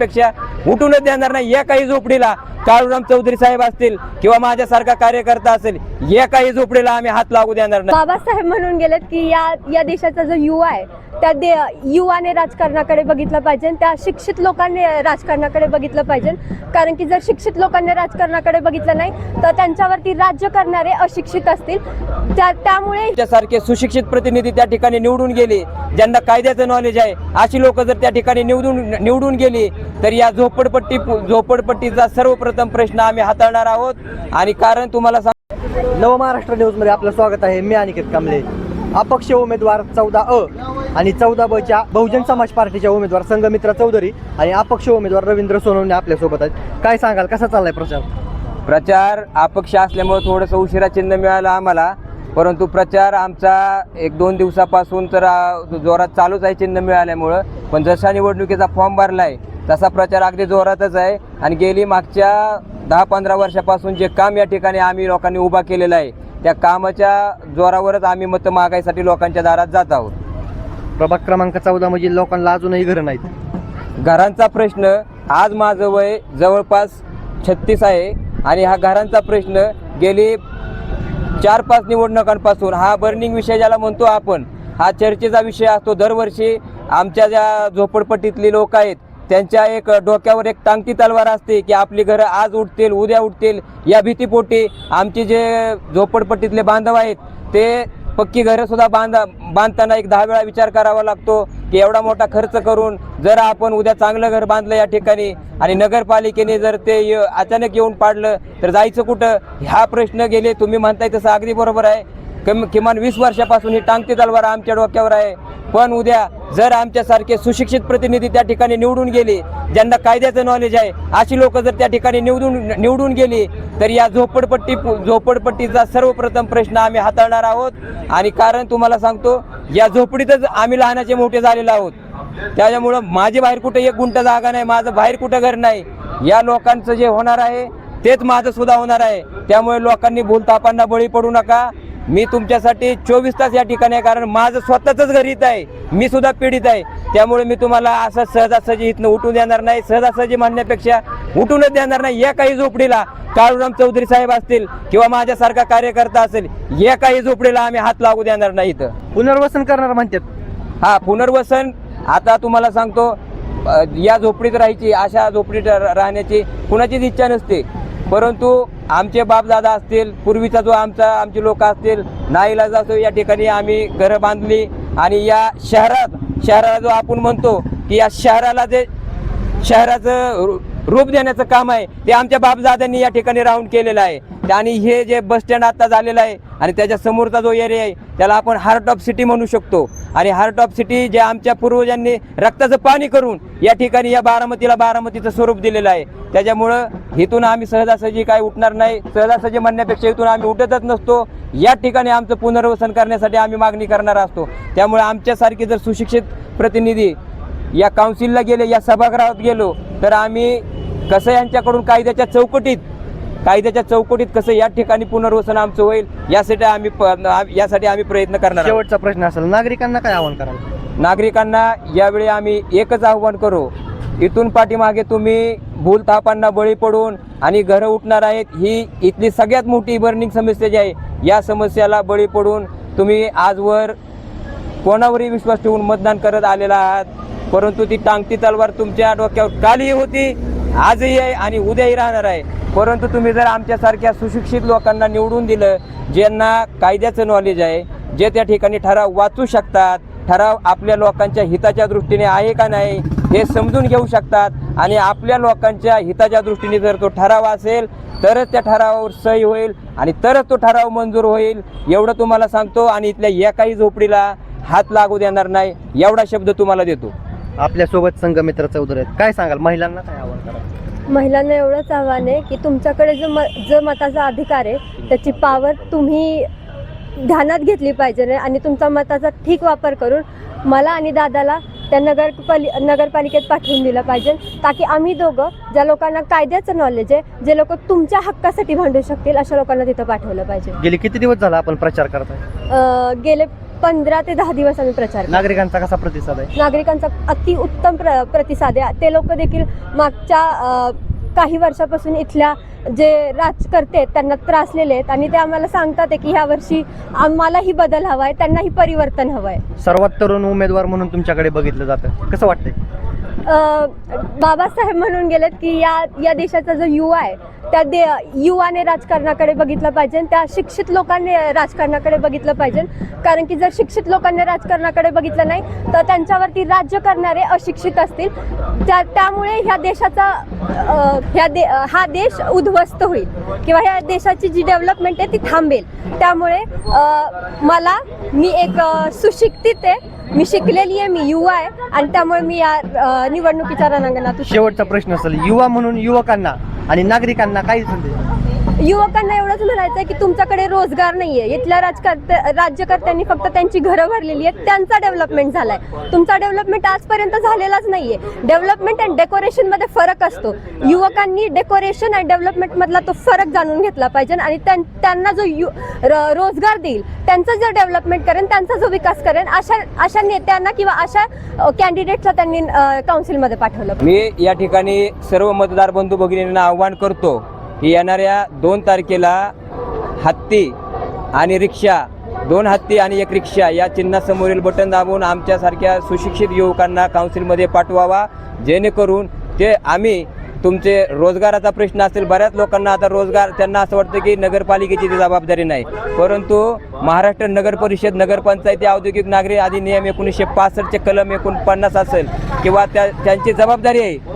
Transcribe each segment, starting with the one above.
पेक्षा उठूनच देणार नाही. एकाही झोपडीला काळूराम चौधरी साहेब असतील किंवा माझ्यासारखा कार्यकर्ता असेल एकाही झोपडीला आम्ही हात लागू देणार नाही. बाबासाहेब म्हणून गेलेत की या या देशाचा जो युवा आहे त्या दे युवाने राजकारणाकडे बघितलं पाहिजे त्या शिक्षित लोकांनी राजकारणाकडे बघितलं पाहिजे. कारण की जर शिक्षित लोकांनी राजकारणाकडे बघितलं नाही तर त्यांच्यावरती राज्य करणारे अशिक्षित असतील. त्या त्यामुळे सारखे सुशिक्षित प्रतिनिधी त्या ठिकाणी निवडून गेले. ज्यांना कायद्याचं नॉलेज आहे अशी लोक जर त्या ठिकाणी निवडून निवडून गेली तर या झोपडपट्टी झोपडपट्टीचा सर्वप्रथम प्रश्न आम्ही हाताळणार आहोत. आणि कारण तुम्हाला सांग नव महाराष्ट्र न्यूजमध्ये आपलं स्वागत आहे. मी अनिकेत कांबळे. अपक्ष उमेदवार चौदा अ आणि चौदा ब च्या बहुजन समाज पार्टीच्या उमेदवार संघमित्रा चौधरी आणि अपक्ष उमेदवार रवींद्र सोनवणे आपल्यासोबत आहेत. काय सांगाल? कसा चाललाय प्रचार? प्रचार अपक्ष असल्यामुळे थोडंसं उशिरा चिन्ह मिळालं आम्हाला. परंतु प्रचार आमचा एक दोन दिवसापासून तर जोरात चालूच आहे चिन्ह मिळाल्यामुळं. पण जसा निवडणुकीचा फॉर्म भरला आहे तसा प्रचार अगदी जोरातच आहे. आणि गेली मागच्या दहा पंधरा वर्षापासून जे काम या ठिकाणी आम्ही लोकांनी उभा केलेलं आहे त्या कामाच्या जोरावरच आम्ही मतं मागायसाठी लोकांच्या दारात जात आहोत. प्रभाग क्रमांक चौदा म्हणजे लोकांना अजूनही घरं नाहीत. घरांचा प्रश्न आज माझं वय जवळपास छत्तीस आहे आणि हा घरांचा प्रश्न गेली चार पाच निवडणुकांपासून हा बर्निंग विषय ज्याला म्हणतो आपण हा चर्चेचा विषय असतो. दरवर्षी आमच्या ज्या झोपडपट्टीतली लोक आहेत त्यांच्या एक डोक्यावर एक टांगती तलवार असते की आपली घरं आज उठतील उद्या उठतील या भीतीपोटी आमचे जे झोपडपट्टीतले बांधव आहेत ते पक्की घरंसुद्धा बांधा बांधताना एक दहा वेळा विचार करावा लागतो की एवढा मोठा खर्च करून जर आपण उद्या चांगलं घर बांधलं या ठिकाणी आणि नगरपालिकेने जर ते य- अचानक येऊन पाडलं तर जायचं कुठं? ह्या प्रश्न गेले तुम्ही म्हणताय तसं अगदी बरोबर आहे. कमी किमान वीस वर्षापासून ही टांगती तलवार आमच्या डोक्यावर आहे. पण उद्या जर आमच्यासारखे सुशिक्षित प्रतिनिधी त्या ठिकाणी निवडून गेले ज्यांना कायद्याचं नॉलेज आहे अशी लोक जर त्या ठिकाणी निवडून निवडून गेली तर या झोपडपट्टी झोपडपट्टीचा सर्वप्रथम प्रश्न आम्ही हाताळणार आहोत. आणि कारण तुम्हाला सांगतो या झोपडीतच आम्ही लहानाचे मोठे झालेलो आहोत. त्याच्यामुळं माझी बाहेर कुठं एक गुंठ जागा नाही माझं बाहेर कुठं घर नाही. या लोकांचं जे होणार आहे तेच माझं सुद्धा होणार आहे. त्यामुळे लोकांनी भूलतापांना बळी पडू नका. मी तुमच्यासाठी चोवीस तास या ठिकाणी आहे कारण माझं स्वतःच घर इथं आहे. मी सुद्धा पीडित आहे. त्यामुळे मी तुम्हाला असं सहजासहजी इथनं उठून देणार नाही सहजासहजी म्हणण्यापेक्षा उठूनच देणार नाही. एकाही झोपडीला काळूराम चौधरी साहेब असतील किंवा माझ्यासारखा कार्यकर्ता असेल एकाही झोपडीला आम्ही हात लागू देणार नाही इथं. पुनर्वसन करणार म्हणतात. हा पुनर्वसन. आता तुम्हाला सांगतो या झोपडीत राहायची अशा झोपडीत राहण्याची कुणाचीच इच्छा नसते. परंतु आमचे बापदादा असतील पूर्वीचा जो आमचा आमचे लोक असतील नाईलाज असो या ठिकाणी आम्ही घरं बांधली. आणि या शहरात शहराला जो आपण म्हणतो की या शहराला जे शहराचं रूप देण्याचं काम आहे. ते आमच्या बापदादांनी या ठिकाणी राहून केलेलं आहे. आणि हे जे बस स्टँड आता झालेलं आहे आणि त्याच्या समोरचा जो एरिया आहे त्याला आपण हार्ट ऑफ सिटी म्हणू शकतो. आणि हार्ट ऑफ सिटी जे आमच्या पूर्वजांनी रक्ताचं पाणी करून या ठिकाणी या बारामतीला बारामतीचं स्वरूप दिलेलं आहे. त्याच्यामुळं इथून आम्ही सहजासहजी काय उठणार नाही. सहजासहजी म्हणण्यापेक्षा इथून आम्ही उठतच नसतो. या ठिकाणी आमचं पुनर्वसन करण्यासाठी आम्ही मागणी करणार असतो. त्यामुळे आमच्यासारखे जर सुशिक्षित प्रतिनिधी या काउन्सिलला गेले या सभागृहात गेलो तर आम्ही कसं यांच्याकडून कायद्याच्या चौकटीत कायद्याच्या चौकटीत कसं या ठिकाणी पुनर्वसन आमचं होईल यासाठी आम्ही यासाठी आम्ही प्रयत्न करणार. शेवटचा प्रश्न असेल नागरिकांना काय आवाहन कराल नागरिकांना यावेळी आम्ही एकच आव्हान करू इथून पाठीमागे तुम्ही भूलथापांना बळी पडून आणि घरं उठणार आहेत ही इथली सगळ्यात मोठी बर्निंग समस्या जी आहे या समस्याला बळी पडून तुम्ही आजवर कोणावरही विश्वास ठेवून मतदान करत आलेला आहात परंतु ती टांगती तलवार तुमच्या डोक्यावर कालही होती आजही आहे आणि उद्याही राहणार आहे. परंतु तुम्ही जर आमच्यासारख्या सुशिक्षित लोकांना निवडून दिलं ज्यांना कायद्याचं नॉलेज आहे जे त्या ठिकाणी ठराव वाचू शकतात ठराव आपल्या लोकांच्या हिताच्या दृष्टीने आहे का नाही हे समजून घेऊ शकतात आणि आपल्या लोकांच्या हिताच्या दृष्टीने जर तो ठराव असेल तरच त्या ठरावावर सही होईल आणि तरच तो ठराव मंजूर होईल एवढं तुम्हाला सांगतो आणि इथल्या एकाही झोपडीला हात लागू देणार नाही एवढा शब्द तुम्हाला देतो. आपल्यासोबत संघमित्र चौधरी आहेत. काय सांगाल? महिलांना काय आवाहन कराल? महिलांना एवढंच आव्हान आहे की तुमच्याकडे जो म जो मताचा अधिकार आहे त्याची पावर तुम्ही ध्यानात घेतली पाहिजे आणि तुमचा मताचा ठीक वापर करून मला आणि दादाला त्या नगरपालि नगरपालिकेत पाठवून दिलं पाहिजे. ताकी आम्ही दोघं ज्या लोकांना कायद्याचं नॉलेज आहे जे लोक तुमच्या हक्कासाठी भांडू शकतील अशा लोकांना तिथं पाठवलं पाहिजे. गेले किती दिवस झाला आपण प्रचार करताय? अं, गेले पंधरा ते दहा दिवस आम्ही प्रचार केला. नागरिकांचा कसा प्रतिसाद आहे? नागरिकांचा अति उत्तम प्र प्रतिसाद आहे. ते लोक देखील मागच्या अ, काही वर्षापासून इथल्या जे राजकर्ते आहेत त्यांना त्रासलेले आहेत आणि ते आम्हाला सांगतात आहे की ह्या वर्षी आम्हालाही बदल हवा आहे त्यांनाही परिवर्तन हवं आहे. सर्वात तरुण उमेदवार म्हणून तुमच्याकडे बघितलं जातं. कसं वाटतंय? बाबासाहेब म्हणून गेलेत की या या देशाचा जो युवा आहे त्या दे युवाने राजकारणाकडे बघितलं पाहिजे त्या शिक्षित लोकांनी राजकारणाकडे बघितलं पाहिजे. कारण की जर शिक्षित लोकांनी राजकारणाकडे बघितलं नाही तर त्यांच्यावरती राज्य करणारे अशिक्षित असतील. त्या त्यामुळे ह्या देशाचा ह्या दे हा देश उद्ध्वस्त होईल किंवा ह्या देशाची जी डेव्हलपमेंट आहे ती थांबेल. त्यामुळे मला मी एक सुशिक्षित आहे. मी शिकलेली आहे मी युवा आहे आणि त्यामुळे मी या निवडणुकीच्या रणांगणात उतरले. शेवटचा प्रश्न असेल युवा म्हणून युवकांना आणि नागरिकांना काही संदेश युवकांना एवढंच म्हणायचं आहे की तुमच्याकडे रोजगार नाहीये. इथल्या राजकर्त्या राज्यकर्त्यांनी फक्त त्यांची घरं भरलेली आहेत. त्यांचा डेव्हलपमेंट झालाय. तुमचा डेव्हलपमेंट आजपर्यंत झालेलाच नाहीये. डेव्हलपमेंट अँड डेकोरेशनमध्ये फरक असतो. युवकांनी डेकोरेशन अँड डेव्हलपमेंट मधला तो फरक जाणून घेतला पाहिजे आणि त्यां- त्यांना जो यु र- रोजगार देईल त्यांचं जो डेव्हलपमेंट करेन त्यांचा जो विकास करेन अशा अशा नेत्यांना किंवा अशा कॅन्डिडेटला त्यांनी काउन्सिलमध्ये पाठवलं मी या ठिकाणी सर्व मतदार बंधू भगिनींना आव्हान करतो येणाऱ्या दोन तारखेला हत्ती आणि रिक्षा दोन हत्ती आणि एक रिक्षा या चिन्हासमोरील बटन दाबून आमच्यासारख्या सुशिक्षित युवकांना काउन्सिलमध्ये पाठवावा जेणेकरून ते आम्ही तुमचे रोजगाराचा प्रश्न असेल बऱ्याच लोकांना आता रोजगार त्यांना असं वाटतं की नगरपालिकेची ती जबाबदारी नाही. परंतु महाराष्ट्र नगर परिषद नगरपंचायती औद्योगिक नागरी अधिनियम एकोणीसशे पासष्टचे कलम एकोणपन्नास असेल किंवा त्या त्यांची जबाबदारी आहे.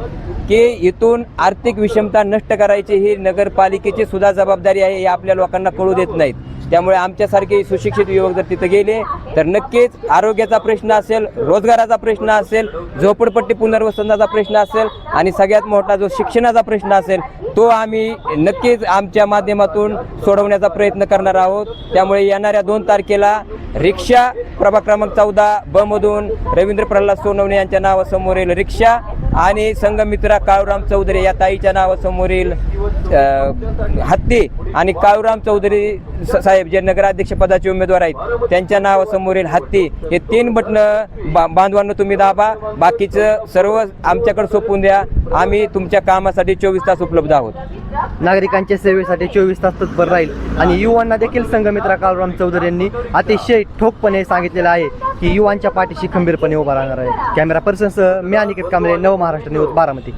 की इथून आर्थिक विषमता नष्ट करायची ही नगरपालिकेची सुद्धा जबाबदारी आहे हे आपल्या लोकांना कळू देत नाहीत. त्यामुळे आमच्यासारखे सुशिक्षित युवक जर तिथं गेले तर नक्कीच आरोग्याचा प्रश्न असेल रोजगाराचा प्रश्न असेल झोपडपट्टी पुनर्वसनाचा प्रश्न असेल आणि सगळ्यात मोठा जो शिक्षणाचा प्रश्न असेल तो आम्ही नक्कीच आमच्या माध्यमातून सोडवण्याचा प्रयत्न करणार आहोत. त्यामुळे येणाऱ्या दोन तारखेला रिक्षा प्रभाग क्रमांक चौदा बमधून रवींद्र प्रल्हाद सोनवणे यांच्या नावासमोरील रिक्षा. आणि संघमित्रा काळूराम चौधरी या ताईच्या नावासमोरील हत्ती आणि काळूराम चौधरी स- साहेब जे नगराध्यक्षपदाचे उमेदवार आहेत त्यांच्या नावासमोरील हत्ती हे तीन बटणं बा बांधवांना तुम्ही दाबा बाकीचं सर्व आमच्याकडे सोपून द्या. आम्ही तुमच्या कामासाठी चोवीस तास उपलब्ध आहोत. नागरिकांच्या सेवेसाठी चोवीस तास तत्पर राहील. आणि युवांना देखील संघमित्रा कालराम चौधरी यांनी अतिशय ठोकपणे सांगितलेलं आहे की युवांच्या पाठीशी खंबीरपणे उभा राहणार आहे. कॅमेरा पर्सनसह मी अनिकेत कांबळे नव महाराष्ट्र न्यूज बारामती.